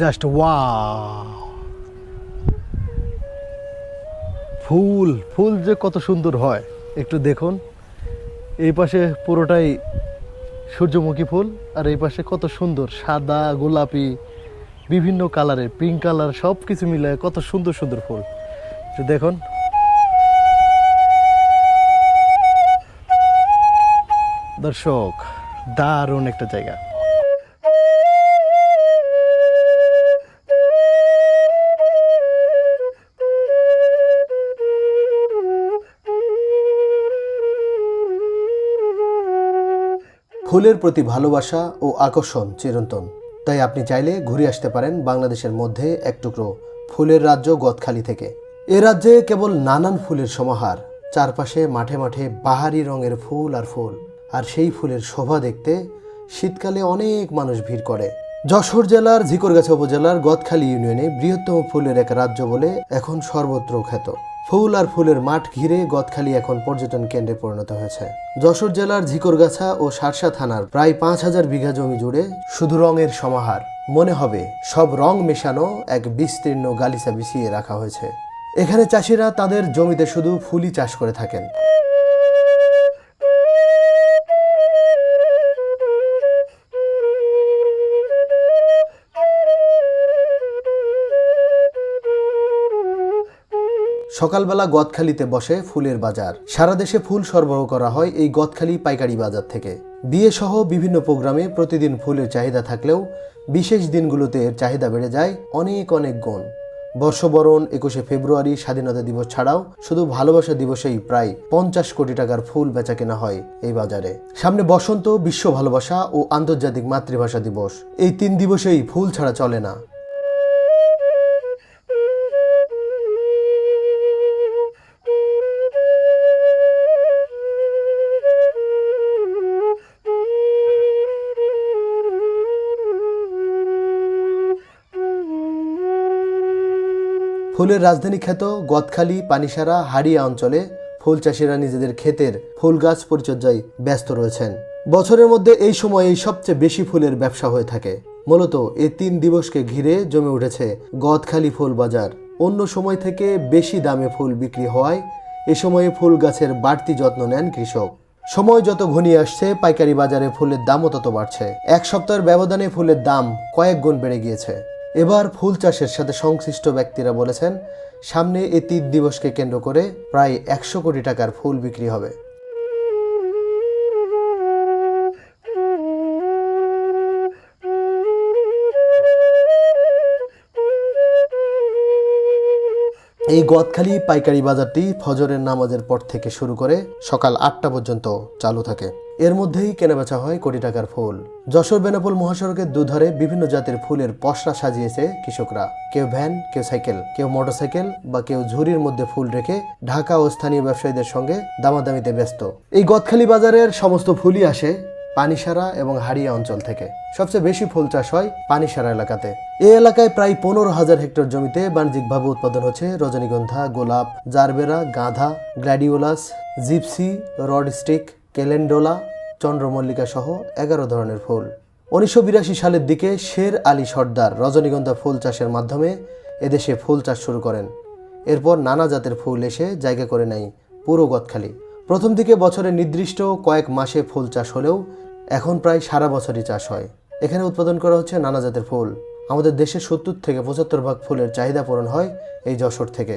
Just ওয়া ফুল ফুল যে কত সুন্দর হয়। একটু দেখুন। এই পাশে পুরোটাই সূর্যমুখী ফুল, আর এই পাশে কত সুন্দর সাদা, গোলাপি, বিভিন্ন কালারের পিঙ্ক কালার সব কিছু মিলে কত সুন্দর সুন্দর ফুল। দেখুন। দর্শক, দারুণ একটা জায়গা। ফুলের প্রতি ভালোবাসা ও আকর্ষণ চিরন্তন। তাই আপনি চাইলে ঘুরে আসতে পারেন বাংলাদেশের মধ্যে এক টুকরো ফুলের রাজ্য গদখালি থেকে। এ রাজ্যে কেবল নানান ফুলের সমাহার, চারপাশে মাঠে মাঠে বাহারি রঙের ফুল আর ফুল, আর সেই ফুলের শোভা দেখতে শীতকালে অনেক মানুষ ভিড় করে। যশোর জেলার ঝিকরগাছা উপজেলার গদখালি ইউনিয়নে বৃহত্তম ফুলের এক রাজ্য বলে এখন সর্বত্র খ্যাত। ফুল আর ফুলের মাঠ ঘিরে গদখালি এখন পর্যটন কেন্দ্রে পরিণত হয়েছে। যশোর জেলার ঝিকরগাছা ও সারসা থানার প্রায় পাঁচ হাজার বিঘা জমি জুড়ে শুধু রঙের সমাহার। মনে হবে, সব রং মেশানো এক বিস্তীর্ণ গালিচা বিছিয়ে রাখা হয়েছে। এখানে চাষিরা তাদের জমিতে শুধু ফুলই চাষ করে থাকেন। সকালবেলা গদখালিতে বসে ফুলের বাজার। সারা দেশে ফুল সরবরাহ করা হয় এই গদখালি পাইকারি বাজার থেকে। বিয়ে সহ বিভিন্ন প্রোগ্রামে প্রতিদিন ফুলের চাহিদা থাকলেও বিশেষ দিনগুলোতে এর চাহিদা বেড়ে যায় অনেক অনেক গুণ। বর্ষবরণ একুশে ফেব্রুয়ারি স্বাধীনতা দিবস ছাড়াও শুধু ভালোবাসা দিবসেই প্রায় পঞ্চাশ কোটি টাকার ফুল বেচা কেনা হয় এই বাজারে। সামনে বসন্ত, বিশ্ব ভালোবাসা ও আন্তর্জাতিক মাতৃভাষা দিবস। এই তিন দিবসেই ফুল ছাড়া চলে না। ফুলের রাজধানী খ্যাত গদখালি, পানিসারা, হাড়িয়া অঞ্চলে ফুল চাষিরা নিজেদের ক্ষেতের ফুল গাছ পরিচর্যায় ব্যস্ত রয়েছেন। বছরের মধ্যে এই সময়েই সবচেয়ে বেশি ফুলের ব্যবসা হয়ে থাকে। মূলত এই তিন দিবসকে ঘিরে জমে উঠেছে গদখালি ফুল বাজার। অন্য সময় থেকে বেশি দামে ফুল বিক্রি হওয়ায় এ সময়ে ফুল গাছের বাড়তি যত্ন নেন কৃষক। সময় যত ঘনিয়ে আসছে, পাইকারি বাজারে ফুলের দামও তত বাড়ছে। এক সপ্তাহের ব্যবধানে ফুলের দাম কয়েক গুণ বেড়ে গিয়েছে। এবার ফুল চাষের সাথে সংশ্লিষ্ট ব্যক্তিরা বলেছেন, সামনে এই তিন দিবসকে কেন্দ্র করে প্রায় একশো কোটি টাকার ফুল বিক্রি হবে। এই গদখালি পাইকারি বাজারটি ফজরের নামাজের পর থেকে শুরু করে সকাল আটটা পর্যন্ত চালু থাকে। এর মধ্যেই কেনাবেচা হয় কোটি টাকার ফুল। যশোর বেনাপোল মহাসড়কের দুধারে বিভিন্ন জাতের ফুলের পসরা সাজিয়েছে কৃষকরা। কেউ ভ্যান, কেউ সাইকেল, কেউ মোটরসাইকেল বা কেউ ঝুড়ির মধ্যে ফুল রেখে ঢাকা ও স্থানীয় ব্যবসায়ীদের সঙ্গে দামাদামিতে ব্যস্ত। এই গদখালি বাজারের সমস্ত ফুলই আসে পানিসারা এবং হাড়িয়া অঞ্চল থেকে। সবচেয়ে বেশি ফুল চাষ হয় পানিসারা এলাকাতে। এ এলাকায় প্রায় পনেরো হাজার হেক্টর জমিতে বাণিজ্যিকভাবে উৎপাদন হচ্ছে রজনীগন্ধা, গোলাপ, gerbera, গাঁধা, gladiolus, gypsy, rod stick calendula, চন্দ্রমল্লিকা সহ এগারো ধরনের ফুল। উনিশশো বিরাশি সালের দিকে শের আলী সর্দার রজনীগন্ধা ফুল চাষের মাধ্যমে এদেশে ফুল চাষ শুরু করেন। এরপর নানা জাতের ফুল এসে জায়গা করে নেয় পুরো গদখালি। প্রথম দিকে বছরে নির্দিষ্ট কয়েক মাসে ফুল চাষ হলেও এখন প্রায় সারা বছরই চাষ হয়। এখানে উৎপাদন করা হচ্ছে নানা জাতের ফুল। আমাদের দেশের সত্তর থেকে পঁচাত্তর ভাগ ফুলের চাহিদা পূরণ হয় এই যশোর থেকে।